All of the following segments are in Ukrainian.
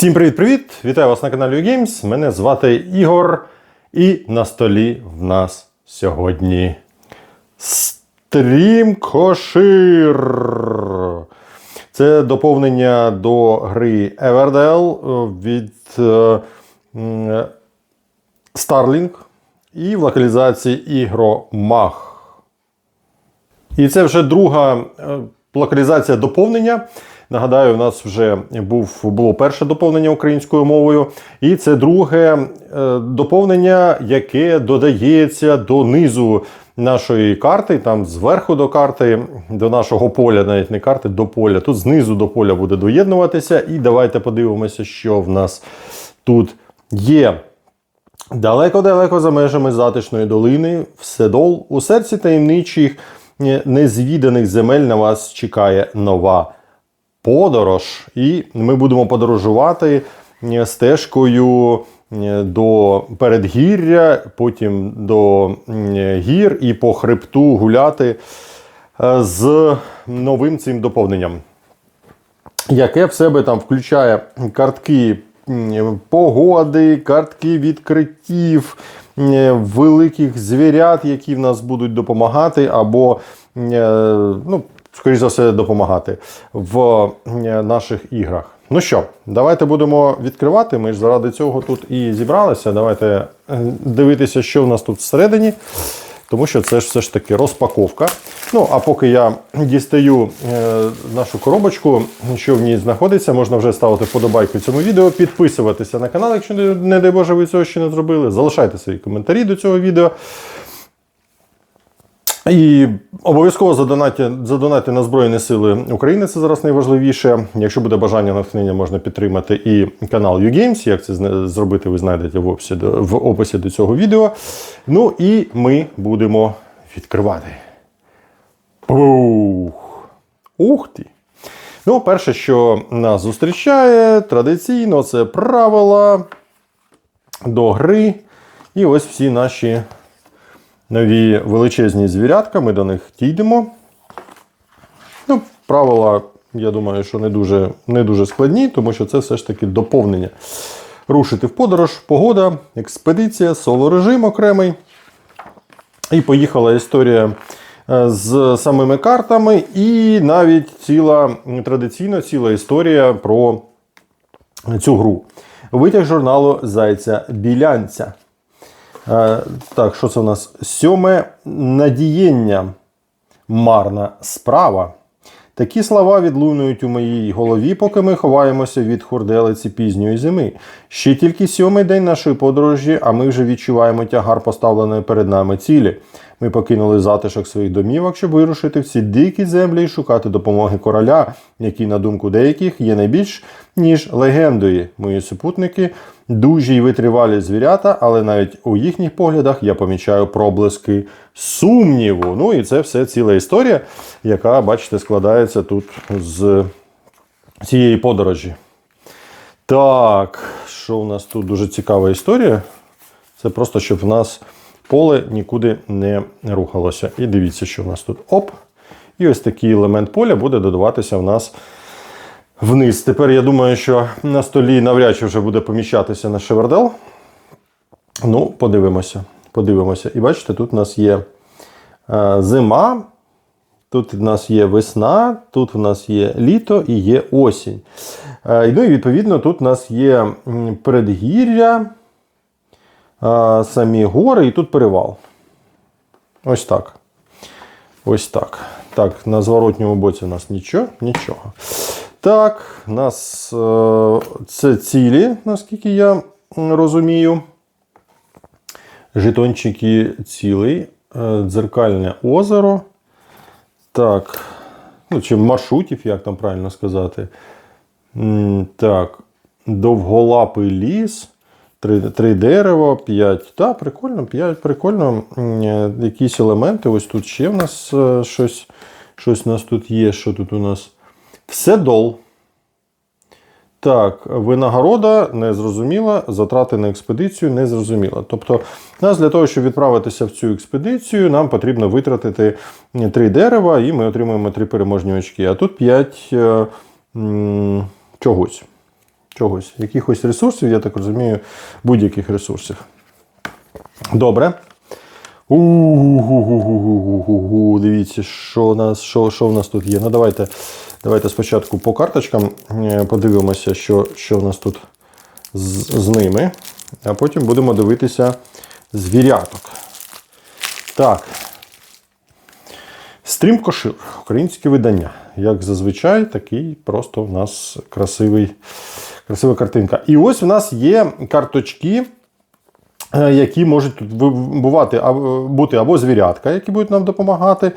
Всім привіт-привіт! Вітаю вас на каналі Games. Мене звати Ігор. І на столі в нас сьогодні стрім Кошир. Це доповнення до гри Everdell від е, Starlink і в локалізації Ігромах. І це вже друга е, локалізація доповнення. Нагадаю, у нас вже був, було перше доповнення українською мовою, і це друге е, доповнення, яке додається до низу нашої карти, там зверху до карти, до нашого поля, навіть не карти, до поля. Тут знизу до поля буде доєднуватися. І давайте подивимося, що в нас тут є. Далеко-далеко за межами затишної долини, в Седол, у серці таємничих е, незвіданих земель на вас чекає нова подорож. І ми будемо подорожувати е, стежкою е, до передгір'я, потім до гір і по хребту гуляти е, з новим цим доповненням яке в себе там включає картки погоди, картки відкриттів, великих звірят, які в нас будуть допомагати, або, ну, скоріш за все, допомагати в наших іграх. Ну що, давайте будемо відкривати. Ми ж заради цього тут і зібралися. Давайте е, дивитися, що в нас тут всередині. Тому що це ж все ж таки розпаковка. Ну, а поки я дістаю е, нашу коробочку, що в ній знаходиться, можна вже ставити вподобайку цьому відео, підписуватися на канал, якщо не дай Боже, ви цього ще не зробили. Залишайте свої коментарі до цього відео. І обов'язково задонати, задонати на Збройні Сили України, це зараз найважливіше. Якщо буде бажання натхнення, можна підтримати і канал UGames. Як це зробити, ви знайдете в описі, в описі до цього відео. Ну і ми будемо відкривати. Ух! Ух ти! Ну, перше, що нас зустрічає, традиційно, це правила до гри. І ось всі наші нові величезні звірятка, ми до них дійдемо. Ну, правила, я думаю, що не дуже, не дуже складні, тому що це все ж таки доповнення. Рушити в подорож, погода, експедиція, соло-режим окремий. І поїхала історія е, з самими картами, і навіть ціла традиційно ціла історія про цю гру. Витяг журналу Зайця Білянця. Так, що це у нас? Сьоме надієння. Марна справа. Такі слова відлунують у моїй голові, поки ми ховаємося від хурделиці пізньої зими. Ще тільки сьомий день нашої подорожі, а ми вже відчуваємо тягар поставленої перед нами цілі. Ми покинули затишок своїх домівок, щоб вирушити в ці дикі землі і шукати допомоги короля, який, на думку деяких, є найбільш ніж легендою. Мої супутники дужі й витривалі звірята, але навіть у їхніх поглядах я помічаю проблиски сумніву. Ну і це все ціла історія, яка, бачите, складається тут з цієї подорожі. Так, що у нас тут дуже цікава історія. Це просто, щоб в нас поле нікуди не рухалося. І дивіться, що в нас тут. Оп. І ось такий елемент поля буде додаватися в нас вниз. Тепер я думаю, що на столі навряд чи вже буде поміщатися на шевердел. Ну, подивимося. Подивимося. І бачите, тут у нас є е, зима, тут у нас є весна, тут у нас є літо і є осінь. Е, ну і відповідно тут у нас є передгір'я, самі гори і тут перевал. Ось так. Ось так. Так, на зворотньому боці у нас нічого, нічого. Так, у нас е, це цілі, наскільки я розумію. Жетончики цілий, е, дзеркальне озеро. Так, ну, чи маршрутів, як там правильно сказати. Так, довголапий ліс, три, три дерева, п'ять. Так, прикольно, п'ять, прикольно. Е, Якісь елементи. Ось тут ще в нас е, щось, щось у нас тут є. Що тут у нас? Все дол. Так, винагорода не зрозуміла, затрати на експедицію не зрозуміла. Тобто, нас для того, щоб відправитися в цю експедицію, нам потрібно витратити три дерева, і ми отримуємо три переможні очки. А тут п'ять е, чогось. Чогось, якихось ресурсів, я так розумію, будь-яких ресурсів. Добре. У-у-у-у-у-у-у-у. Дивіться, що у нас, що, що в нас тут є. Ну, давайте, давайте спочатку по карточкам подивимося, що, що в нас тут з, з ними. А потім будемо дивитися звіряток. Так. Стрім Кошир, українське видання. Як зазвичай, такий просто в нас красивий, красива картинка. І ось в нас є карточки, е, які можуть тут бувати, бути або звірятка, які будуть нам допомагати,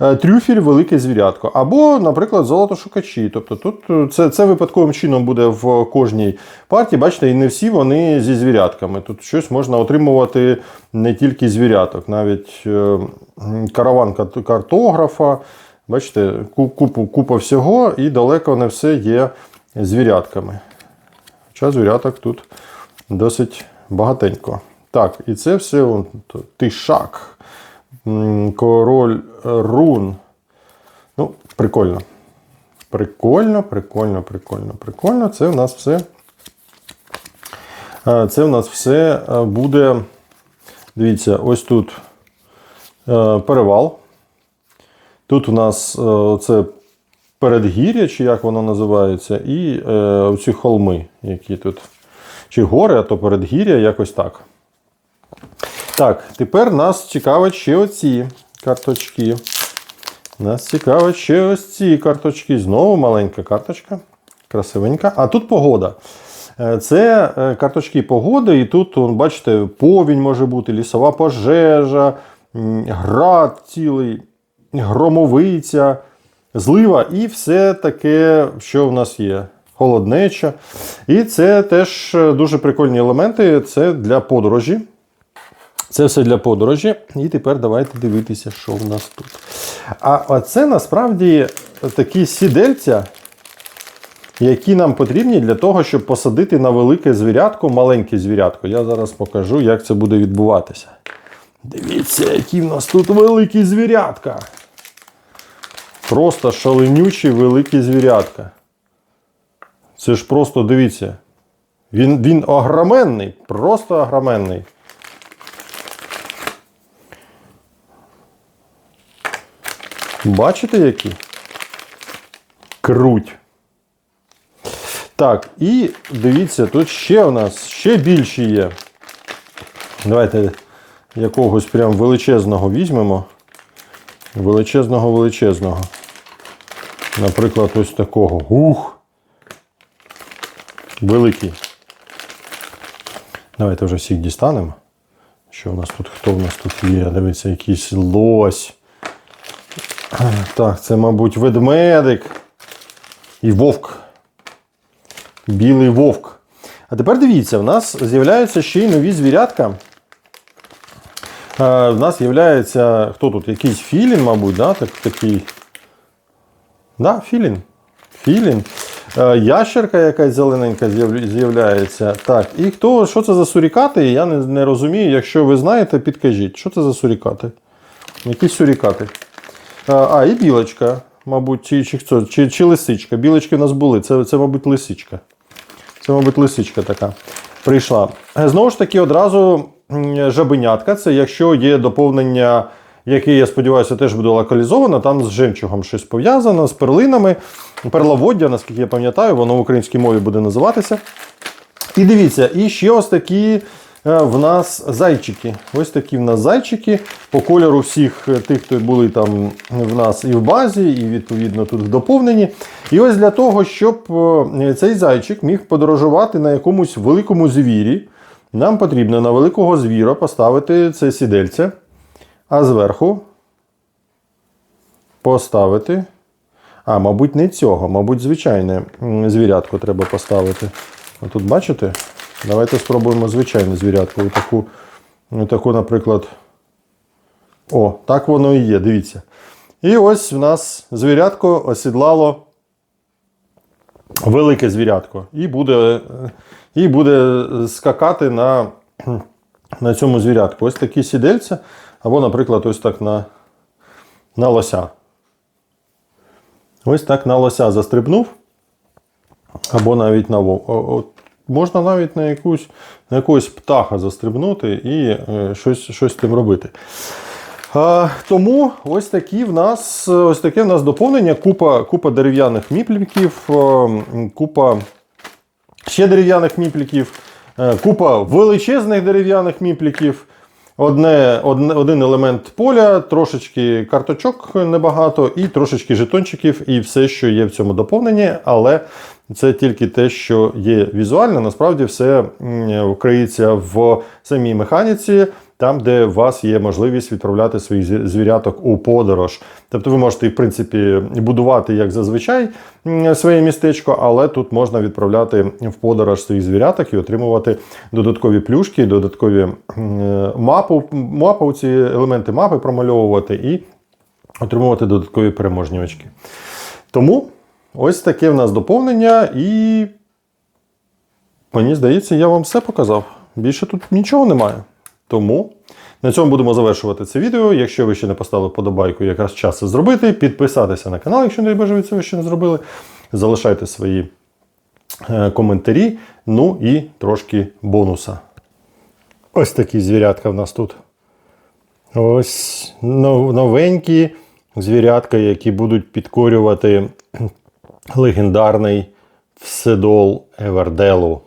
е, трюфель, велике звірятко, або, наприклад, золотошукачі. Тобто тут е, це, це випадковим чином буде в кожній партії. Бачите, і не всі вони зі звірятками. Тут щось можна отримувати не тільки звіряток, навіть е, караван картографа. Бачите, купу, купа всього, і далеко не все є звірятками. Хоча звіряток тут досить багатенько. Так, і це все тишак, король рун. Ну, прикольно. Прикольно, прикольно, прикольно, прикольно. Це в нас все. е, Це в нас все е, буде. Дивіться, ось тут е, перевал. Тут у нас це передгір'я, чи як воно називається, і е, оці холми, які тут. Чи гори, а то передгір'я, якось так. Так, тепер нас цікавить ще оці карточки. Нас цікавить ще ось ці карточки. Знову маленька карточка. Красивенька. А тут погода. Е, Це е, карточки погоди, і тут, бачите, повінь може бути, лісова пожежа, град цілий, громовиця, злива і все таке, що в нас є. Холоднеча. І це теж е, дуже прикольні елементи. Це для подорожі. Це все для подорожі. І тепер давайте дивитися, що в нас тут. А це насправді такі сідельця, які нам потрібні для того, щоб посадити на велике звірятко, маленьке звірятко. Я зараз покажу, як це буде відбуватися. Дивіться, які в нас тут великі звірятка. Просто шаленючі великі звірятка. Це ж просто дивіться. Він, він огроменний, просто огроменний. Бачите, які? Круть. Так, і дивіться, тут ще у нас ще більші є. Давайте якогось прям величезного візьмемо. Величезного, величезного. Наприклад, ось такого. Ух! Великий. Давайте вже всіх дістанемо. Що у нас тут? Хто у нас тут є? Дивіться, якийсь лось. Так, це, мабуть, ведмедик і вовк. Білий вовк. А тепер дивіться, в нас з'являються ще й нові звірятка. В нас з'являється хто тут? Якийсь філін, мабуть, да? так, такий. Да, філін. Філін. Е, Ящерка якась зелененька з'являється. Так, і хто, що це за сурікати? Я не, не розумію. Якщо ви знаєте, підкажіть, що це за сурікати? Якісь сурікати. А, а, і білочка, мабуть, чи, чи, чи, чи лисичка. Білочки в нас були. Це, це, мабуть, лисичка. Це, мабуть, лисичка така прийшла. Е, Знову ж таки, одразу жабенятка. Це якщо є доповнення, яке, я сподіваюся, теж буде локалізовано, там з жемчугом щось пов'язано, з перлинами. Перловоддя, наскільки я пам'ятаю, воно в українській мові буде називатися. І дивіться, і ще ось такі е, в нас зайчики. Ось такі в нас зайчики по кольору всіх е, тих, хто були там в нас і в базі, і відповідно тут в доповненні. І ось для того, щоб е, цей зайчик міг подорожувати на якомусь великому звірі, нам потрібно на великого звіра поставити це сідельце, а зверху поставити. А, мабуть, не цього, мабуть, звичайне м, звірятко треба поставити. А тут бачите? Давайте спробуємо звичайне звірятко. Отаку, отаку, наприклад. О, так воно і є, дивіться. І ось в нас звірятко осідлало велике звірятко. І буде, е, і буде скакати на, на цьому звірятку. Ось такі сідельця, або, наприклад, ось так на, на лося. Ось так на лося застрибнув. Або навіть на вов- о- о, можна навіть на якусь на якогось птаха застрибнути і е, щось, щось з тим робити. А, тому ось такі в нас ось таке в нас доповнення. Купа, купа дерев'яних міпліків, е, купа ще дерев'яних міпліків, е, купа величезних дерев'яних міпліків. Одне, одне, один елемент поля, трошечки карточок небагато, і трошечки жетончиків, і все, що є в цьому доповненні, але це тільки те, що є візуально. Насправді все вкриється криється в самій механіці, там, де у вас є можливість відправляти своїх звіряток у подорож. Тобто ви можете, в принципі, будувати як зазвичай своє містечко, але тут можна відправляти в подорож своїх звіряток і отримувати додаткові плюшки, додаткові мапу, мапу ці елементи мапи промальовувати і отримувати додаткові переможні очки. Тому ось таке в нас доповнення, і мені здається, я вам все показав. Більше тут нічого немає. Тому на цьому будемо завершувати це відео. Якщо ви ще не поставили подобайку, якраз час це зробити. Підписатися на канал, якщо не бажаю цього ще не зробили. Залишайте свої е, коментарі, ну і трошки бонуса. Ось такі звірятка в нас тут. Ось новенькі звірятка, які будуть підкорювати легендарний Вседол Еверделу.